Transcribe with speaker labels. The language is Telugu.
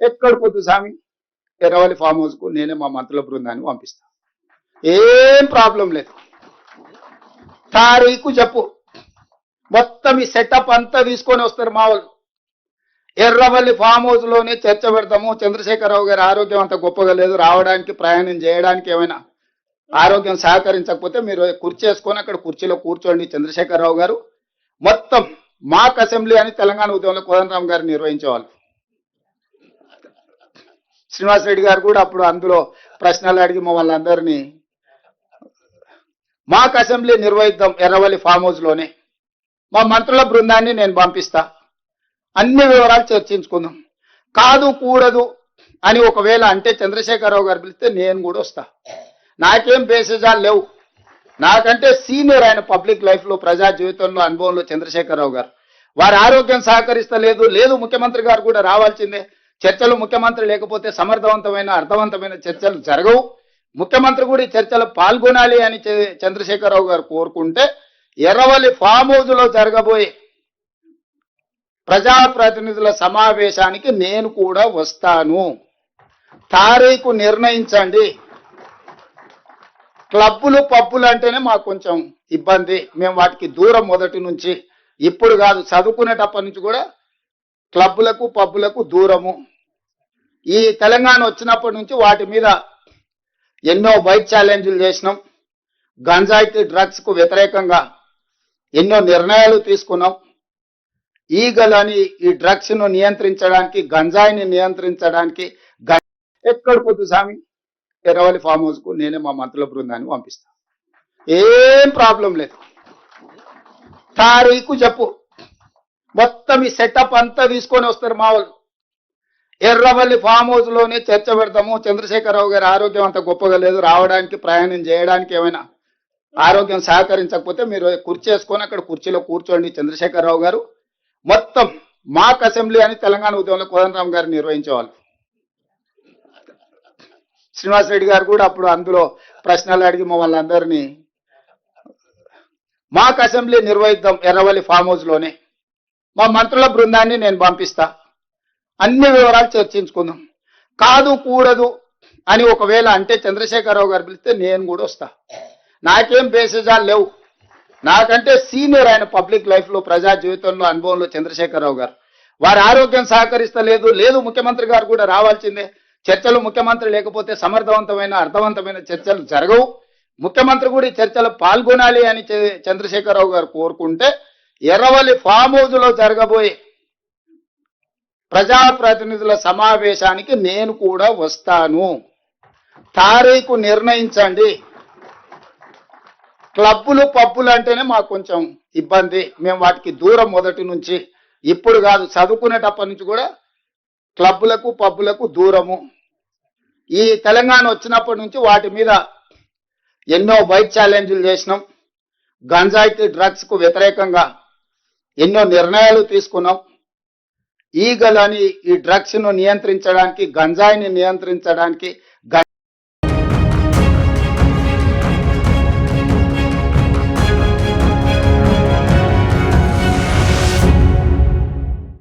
Speaker 1: ఎక్కడ పొద్దు స్వామి ఎర్రవల్లి ఫామ్ హౌస్కు నేనే మా మంత్రుల బృందాన్ని పంపిస్తా. ఏం ప్రాబ్లం లేదు. తారీఖు చెప్పు. మొత్తం ఈ సెటప్ అంతా తీసుకొని వస్తారు మా వాళ్ళు. ఎర్రవల్లి ఫామ్ హౌస్లోనే చర్చ పెడతాము. చంద్రశేఖరరావు గారి ఆరోగ్యం అంత గొప్పగా లేదు. రావడానికి ప్రయాణం చేయడానికి ఏమైనా ఆరోగ్యం సహకరించకపోతే మీరు కుర్చీ వేసుకొని అక్కడ కుర్చీలో కూర్చోండి. చంద్రశేఖరరావు గారు మొత్తం మాక్ అసెంబ్లీ అని తెలంగాణ ఉద్యమంలో కోదండరామ్ గారు నిర్వహించేవాళ్ళు. శ్రీనివాస్ రెడ్డి గారు కూడా అప్పుడు అందులో ప్రశ్నలు అడిగి మమ్మల్ని అందరినీ మాక్ అసెంబ్లీ నిర్వహిద్దాం ఎర్రవల్లి ఫామ్ హౌస్లోనే. మా మంత్రుల బృందాన్ని నేను పంపిస్తా. అన్ని వివరాలు చర్చించుకుందాం. కాదు కూడదు అని ఒకవేళ అంటే చంద్రశేఖరరావు గారు పిలిస్తే నేను కూడా వస్తా. నాకేం బేసిజాలు లేవు. నాకంటే సీనియర్ ఆయన పబ్లిక్ లైఫ్లో ప్రజా జీవితంలో అనుభవంలో చంద్రశేఖరరావు గారు. వారి ఆరోగ్యం సహకరిస్తలేదు. లేదు ముఖ్యమంత్రి గారు కూడా రావాల్సిందే. చర్చలు ముఖ్యమంత్రి లేకపోతే సమర్థవంతమైన అర్థవంతమైన చర్చలు జరగవు. ముఖ్యమంత్రి కూడా ఈ పాల్గొనాలి అని చంద్రశేఖరరావు గారు కోరుకుంటే ఎర్రవల్లి ఫామ్ హౌస్లో జరగబోయే ప్రజాప్రతినిధుల సమావేశానికి నేను కూడా వస్తాను. తారీఖు నిర్ణయించండి. క్లబ్బులు పబ్బులు అంటేనే మాకు కొంచెం ఇబ్బంది. మేము వాటికి దూరం మొదటి నుంచి. ఇప్పుడు కాదు చదువుకునేటప్పటి నుంచి కూడా క్లబ్బులకు పబ్బులకు దూరము. ఈ తెలంగాణ వచ్చినప్పటి నుంచి వాటి మీద ఎన్నో బైక్ ఛాలెంజ్లు చేసినాం. గంజాయికి డ్రగ్స్కు వ్యతిరేకంగా ఎన్నో నిర్ణయాలు తీసుకున్నాం. ఈగలని ఈ డ్రగ్స్ను నియంత్రించడానికి గంజాయిని నియంత్రించడానికి గం- ఎక్కడ పొద్దు స్వామి ఎర్రవల్లి ఫామ్ హౌస్కు నేనే మా మంత్రుల బృందాన్ని పంపిస్తాను ఏం ప్రాబ్లం లేదు. తారీఖు చెప్పు. మొత్తం ఈ సెటప్ అంతా తీసుకొని వస్తారు మా వాళ్ళు. ఎర్రవల్లి ఫామ్ హౌస్లోనే చర్చ పెడతాము. చంద్రశేఖరరావు గారి ఆరోగ్యం అంత గొప్పగా లేదు. రావడానికి ప్రయాణం చేయడానికి ఏమైనా ఆరోగ్యం సహకరించకపోతే మీరు కుర్చీ వేసుకొని అక్కడ కుర్చీలో కూర్చోండి చంద్రశేఖరరావు గారు. మొత్తం మాక్ అసెంబ్లీ అని తెలంగాణ ఉద్యమంలో కోదండరామ్ గారు నిర్వహించేవాళ్ళు. శ్రీనివాస్ రెడ్డి గారు కూడా అప్పుడు అందులో ప్రశ్నలు అడిగి మమ్మల్ని అందరినీ మాక్ అసెంబ్లీ నిర్వహిద్దాం ఎర్రవల్లి ఫామ్ హౌస్లోనే. మా మంత్రుల బృందాన్ని నేను పంపిస్తా. అన్ని వివరాలు చర్చించుకుందాం. కాదు కూడదు అని ఒకవేళ అంటే చంద్రశేఖరరావు గారు పిలిస్తే నేను కూడా వస్తా. నాకేం బేసిజాలు లేవు. నాకంటే సీనియర్ ఆయన పబ్లిక్ లైఫ్లో ప్రజా జీవితంలో అనుభవంలో చంద్రశేఖరరావు గారు. వారి ఆరోగ్యం సహకరిస్తలేదు. లేదు ముఖ్యమంత్రి గారు కూడా రావాల్సిందే. చర్చలు ముఖ్యమంత్రి లేకపోతే సమర్థవంతమైన అర్థవంతమైన చర్చలు జరగవు. ముఖ్యమంత్రి కూడా ఈ చర్చలు పాల్గొనాలి అని చంద్రశేఖరరావు గారు కోరుకుంటే ఎర్రవల్లి ఫామ్ హౌస్లో జరగబోయే ప్రజాప్రతినిధుల సమావేశానికి నేను కూడా వస్తాను. తారీఖు నిర్ణయించండి. క్లబ్బులు పబ్బులు అంటేనే మాకు కొంచెం ఇబ్బంది. మేము వాటికి దూరం మొదటి నుంచి. ఇప్పుడు కాదు చదువుకునేటప్పటి నుంచి కూడా క్లబ్బులకు పబ్బులకు దూరము. ఈ తెలంగాణ వచ్చినప్పటి నుంచి వాటి మీద ఎన్నో బైక్ ఛాలెంజ్లు చేసినాం. గంజాయికి డ్రగ్స్కు వ్యతిరేకంగా ఎన్నో నిర్ణయాలు తీసుకున్నాం. ఈగలని అని ఈ డ్రగ్స్ను నియంత్రించడానికి గంజాయిని నియంత్రించడానికి